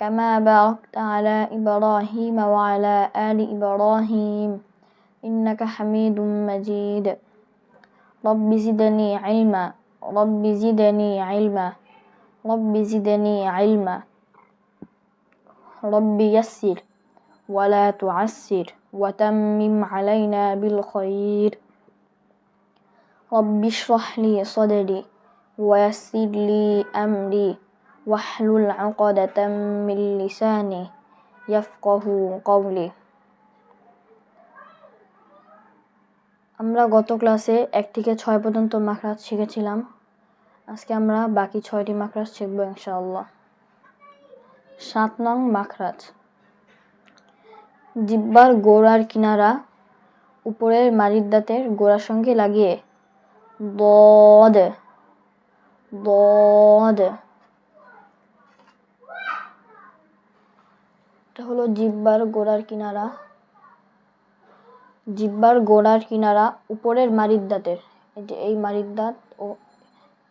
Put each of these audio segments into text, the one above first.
كما باركت على إبراهيم وعلى آل إبراهيم إنك حميد مجيد. رب زدني علما رب زدني علما رب زدني علما. رب يسر ولا تعسر وتمم علينا بالخير. رب اشرح لي صدري ويسر لي أمري. واحلل عقدة من لساني يفقه قولي আমরা গত ক্লাসে এক থেকে ছয় পর্যন্ত মাখরাজ শিখেছিলাম আজকে আমরা বাকি ছয়টি মাখরাজ শিখব ইনশাআল্লাহ সাত নং মাখরাজ জিব্বার গোড়ার কিনারা উপরের মারির দাঁতের গোড়ার সঙ্গে লাগিয়ে বদ বদ এটা হলো জিব্বার গোড়ার কিনারা। জিব্বার গোড়ার কিনারা উপরের মারির দাঁতের। এই যে এই মারির দাঁত ও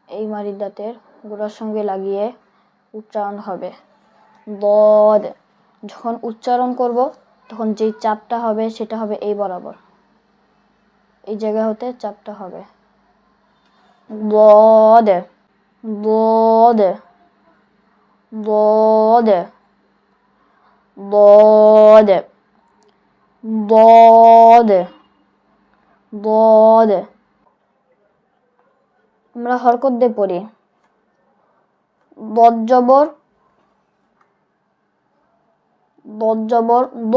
এই মারির দাঁতের গোড়ার সঙ্গে লাগিয়ে উচ্চারণ হবে। বদ যখন উচ্চারণ করব, তখন যেই চাপটা হবে সেটা হবে এই বরাবর। এই জায়গা হতে চাপটা হবে। বদ বদ বদ বদ বদ বদ আমরা হরকত দিয়ে পড়ি। বজ্জবর বজ্জবর দ।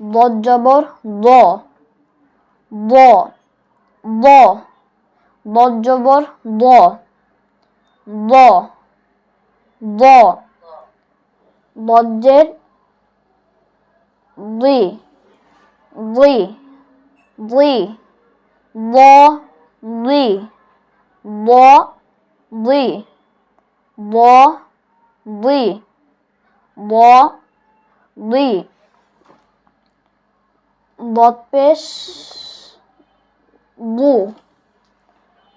বজ্জবর দ। ব ব বজ্জবর দ। দ। দ। বজ্রের দুই দুই দুই ব দুই ব দুই ব দুই ব দুই বদপেশ বু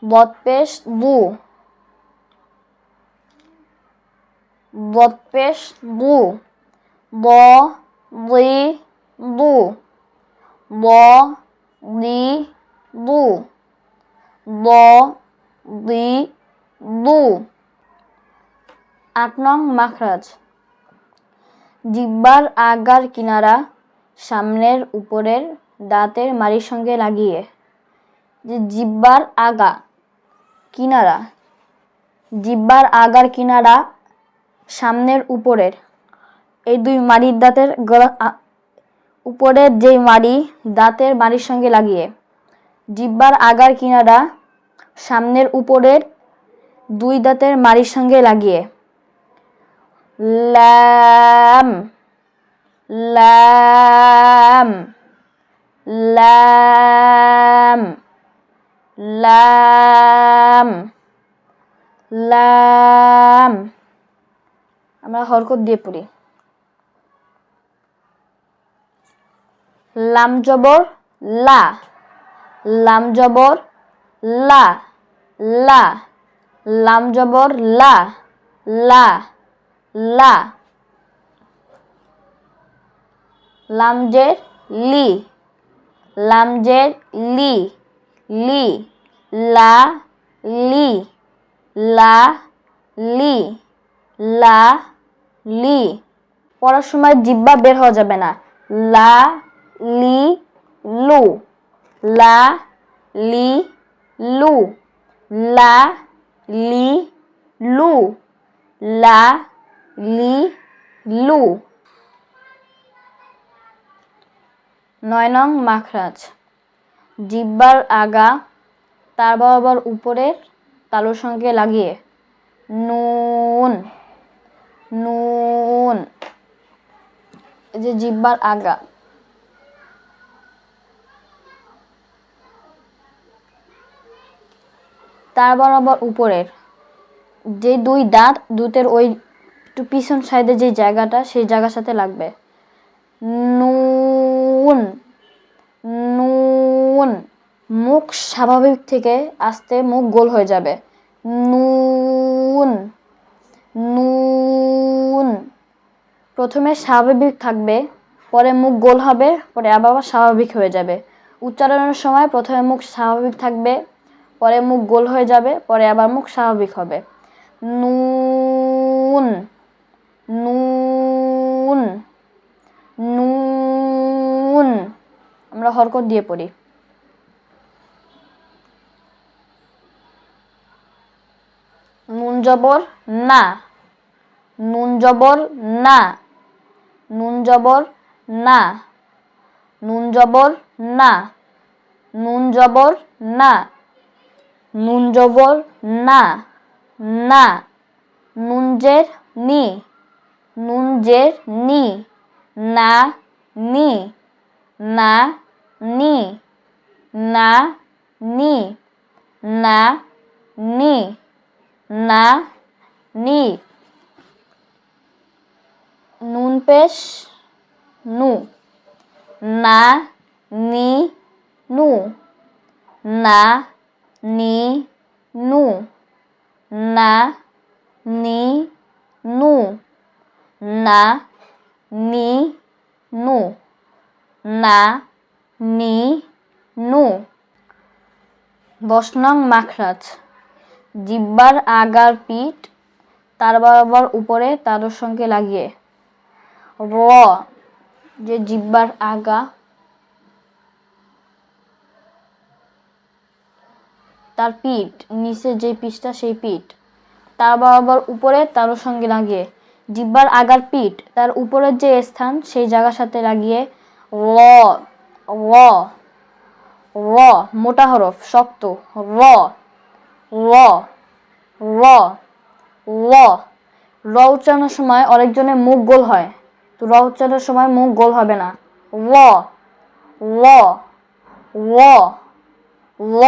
বদপেশ বু বদপেশ বু ব দি বু ব দি বু ব দি বু আট নং মাখরাজ। জিব্বার আগার কিনারা সামনের উপরের দাঁতের মাড়ির সঙ্গে লাগিয়ে। যে জিব্বার আগা কিনারা। জিব্বার আগার কিনারা সামনের উপরের। এই দুই মাড়ির দাঁতের উপরের যেই মাড়ি, দাঁতের মাড়ির সঙ্গে লাগিয়ে। জিব্বার আগার কিনারা সামনের উপরের দুই দাঁতের মাড়ির সঙ্গে লাগিয়ে। ল্যাম ল্যাম ল্যাম ল্যাম ল্যাম। আমরা হরকত দিয়ে পড়ি। লাম জবর, লা। লাম জবর, লা। লা। লাম জবর, লা। লা। লা। লামজের লি। লামজের লি। লি। লা লি। লা লি। লা। লি। পড়ার সময় জিব্বা বের হওয়া যাবে না। লা, লি, লু। লা, লি, লু। লা, লি, লু। লা, লি, লু। নয় নং মাখরাজ। জিব্বার আগা তার বরাবর উপরের তালুর সঙ্গে লাগিয়ে। নুন। নুন। যে জিব্বার আগা। তার বরাবর উপরের। যে দুই দাঁত দুতের ওই একটু পিছন সাইডে যে জায়গাটা, সেই জায়গার সাথে লাগবে। নুন। নুন। মুখ স্বাভাবিক থেকে আসতে মুখ গোল হয়ে যাবে। নুন। নুন। প্রথমে স্বাভাবিক থাকবে, পরে মুখ গোল হবে, পরে আবার স্বাভাবিক হয়ে যাবে। উচ্চারণের সময় প্রথমে মুখ স্বাভাবিক থাকবে, পরে মুখ গোল হয়ে যাবে, পরে আবার মুখ স্বাভাবিক হবে। নুন। নুন। নুন। আমরা হরকত দিয়ে পড়ি। জবর না। নুন জবর না। নুন জবর না। নুন জবর না। নুন জবর না। নুন জবর না। না। নুন জের নি। নুন নি। না নি। না নি। না নি। না নি। না, নি। নুন পেশ, নু। না, নি, নু। না, নি, নু। না, নি, নু। না, নি, নু। না, নি, নু। দশ নং মাখরাজ। জিব্বার আগার পিঠ তার বরাবর উপরে তার সঙ্গে লাগিয়ে। র, যে জিব্বার আগা। তার পিঠ, নিচে যে পিঠটা, সেই পিঠ। তার বরাবর উপরে তার সঙ্গে লাগিয়ে। জিব্বার আগার পিঠ, তার উপরের যে স্থান, সেই জায়গার সাথে লাগিয়ে। র র, মোটা হরফ, শক্ত। র র র র র উচ্চারণের সময় অনেকজনের মুখ গোল হয়। তো র উচ্চারণের সময় মুখ গোল হবে না। র র র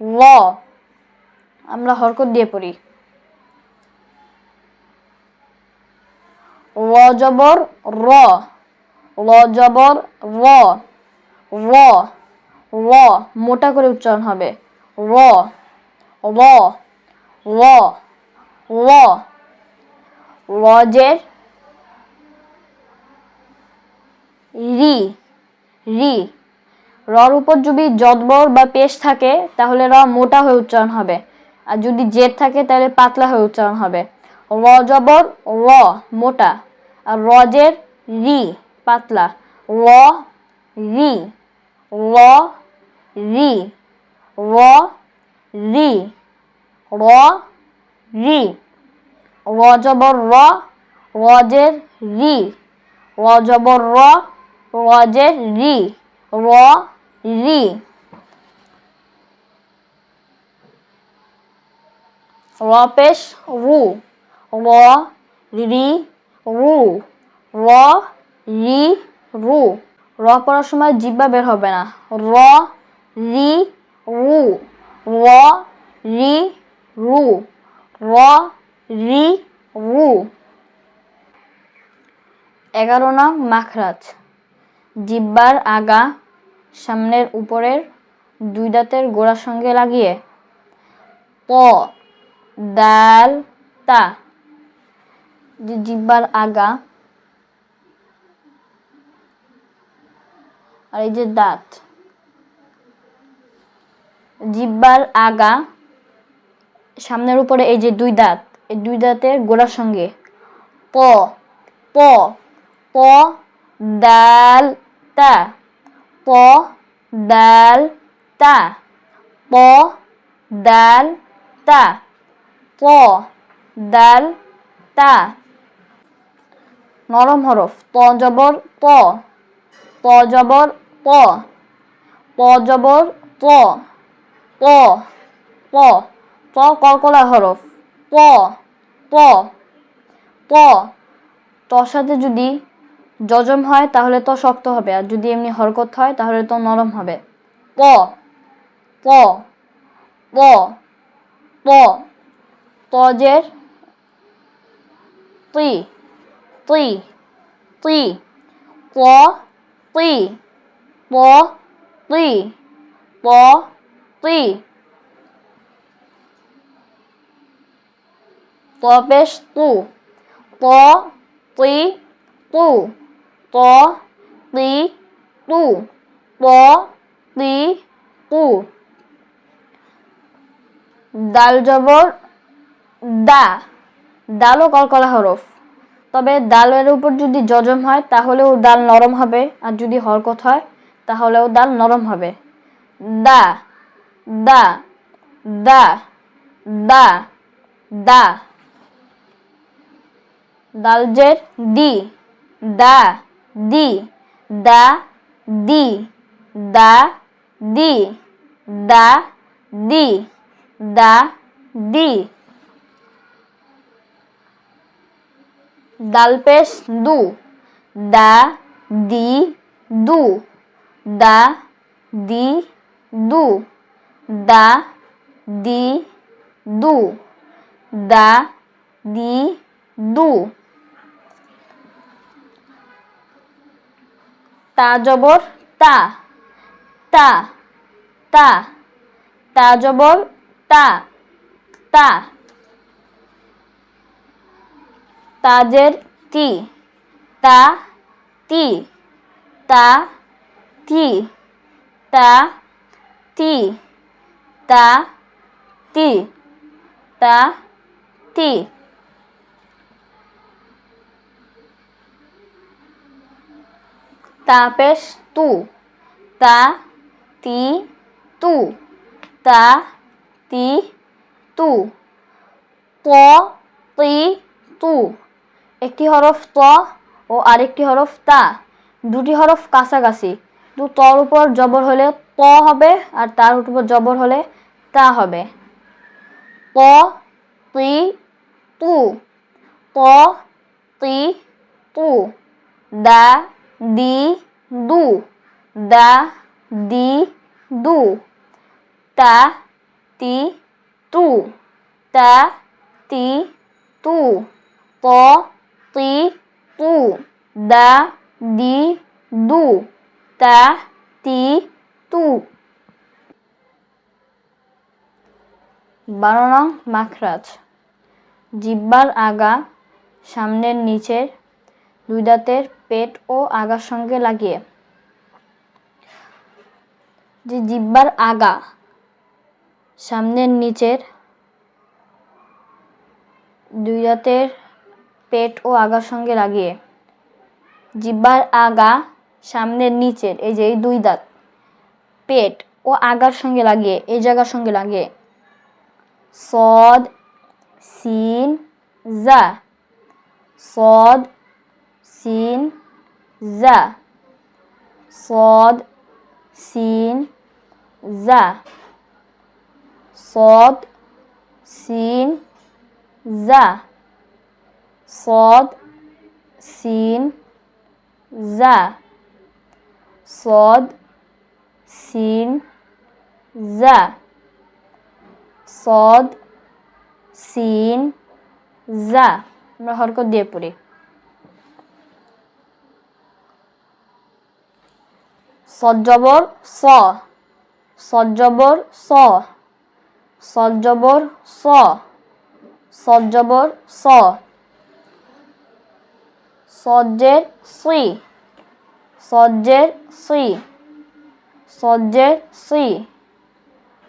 র আমরা হরকত দিয়ে পড়ি। র জবর র র জবর র র। র, মোটা করে উচ্চারণ হবে। র র র র, রজের রি রি। রর উপর যদি জদবর বা পেশ থাকে, তাহলে র মোটা হয়ে উচ্চারণ হবে। আর যদি জেদ থাকে, তাহলে পাতলা হয়ে উচ্চারণ হবে। র জবর র, মোটা। আর রজের রি, পাতলা। র, রি। র রি র রি র রি র জবর র রজের রি র জবর র রজের রি র রি র পেশ রু র রি রু র রি রু র পড়ার সময় জিব্বা বের হবে না। র, রি, রু। র, রি, রু। র, রি, রু। এগারো নং মাখরাজ। জিব্বার আগা সামনের উপরের দুই দাঁতের গোড়ার সঙ্গে লাগিয়ে। প, দাল, তা। জিব্বার আগা আর এই যে দাঁত। জিব্বার আগা, সামনের উপরে এই যে দুই দাঁত, এই দুই দাঁতের গোড়ার সঙ্গে। প প প, দাল, তা। প, দাল, তা। প, দাল, তা। প, দাল, তা। নরম হরফ। প জবর, প। প জবর প। প জবর, প। প প। প কলকলা হরফ। প প। প। তর সাথে যদি যজম হয়, তাহলে তো শক্ত হবে। আর যদি এমনি হরকত হয়, তাহলে তো নরম হবে। প। প। প। প। প তজের তুই তুই তুই প। তুই প তুই প তুই তপেশ তু প তুই তু প তুই তু প তুই তু দাল জবর দা। দালও কলকলা হরফ। তবে দালের উপর যদি জজম হয়, তাহলেও দাল নরম হবে, আর যদি হরকত হয় তাহলেও দাল নরম হবে। দা দা দা দা দা। দালজের দি, দা দি দা দি দা দি দা দি দা, দি। দাল পেশ দু, দা, দি, দু। দা, দি, দু। দা, দি, দু। দা, দি, দু। তা জবর, তা। তা তা। তা জবর, তা। তা। তাজের তি তা তি। তা তি, তা তি তা তি তা, তি। তাপেশ তু, তা, তি, তু, তা, তি, তু। ত তি, তু। একটি হরফ ত ও আরেকটি হরফ তা। দুটি হরফ কাছাকাছি। তো তর উপর জবর হলে প হবে আর তার উপর জবর হলে তা হবে। প, তি, তু। প, তি, তু। দা, দি, দু। দা, দি, দু। তা, তি, তু। তা, তি, তু। প, তি, তু। দা, দি, দু। তা তি তু বারো মাখরাজ। জিব্বার আগা সামনের নিচের দুই দাঁতের পেট ও আগার সঙ্গে লাগিয়ে। যে জিব্বার আগা সামনের নিচের দুই দাঁতের পেট ও আগার সঙ্গে লাগিয়ে। জিব্বার আগা সামনের নিচের, এই যে এই দুই দাঁত, পেট ও আগার সঙ্গে লাগিয়ে, এই জায়গার সঙ্গে লাগিয়ে। সদ, সিন, জা। সদ, সিন, জা। সদ, সিন, জা। সদ, সিন, জা। সদ, সিন, জা। সদ, সিন, জা। সদ, সিন, জা। আমরা হরকত দিয়ে পড়ি। সজ্জবর স। সজ্জবর স। সজ্জবর স। সজ্জবর স। সজ্জের সুই সজ্জের সুই সজ্জের সুই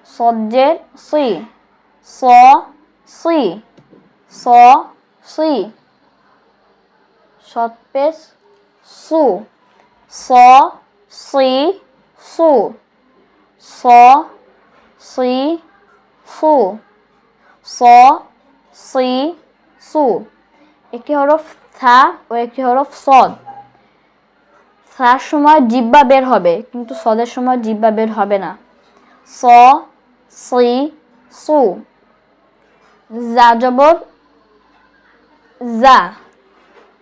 সজ্জের সুই স সুই স সুই সৎপেশ সু। স সুই সু। স সুই সু। স সুই সু। একটি হরফ থা ও একটি হরফ সদ থার সময় জিব্বা বের হবে, কিন্তু সদের সময় জিব্বা বের হবে না। স, সি, সু। জা জবর, জা।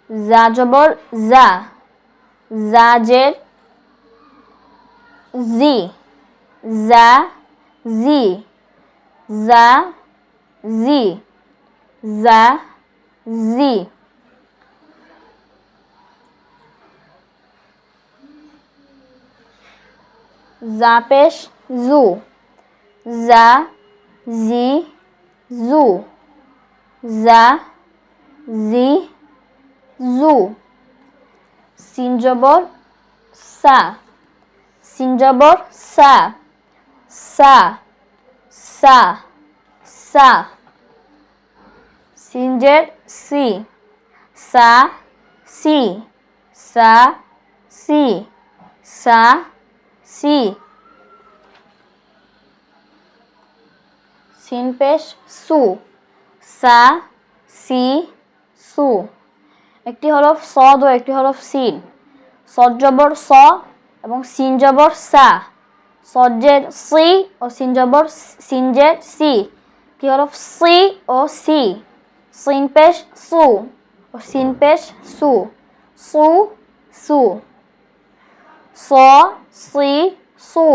জা জবর জা জের, জি। জা জি। জা জি। জা, জি। জা পেশ জু জা জি জু জা জি জু সিন জবর সা সিন জবর সা সা সা সা সিনজের সি সা সি সা সি সা সি। সিন পেশ সু। সা, সি, সু। একটি হরফ সদ ও একটি হরফ সিন। সদ স এবং সিন সা। সজ্জের সি ও সিন জবর সিনজের সি। কি হরফ সি ও সি। সিন পেশ সু ও সিন পেশ সু। সু সু। স সি সু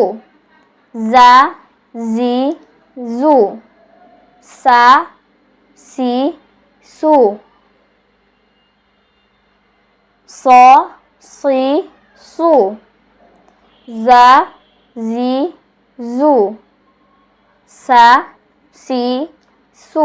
জা জি জু সা সি সু স সি সু জা জি জু সা সি সু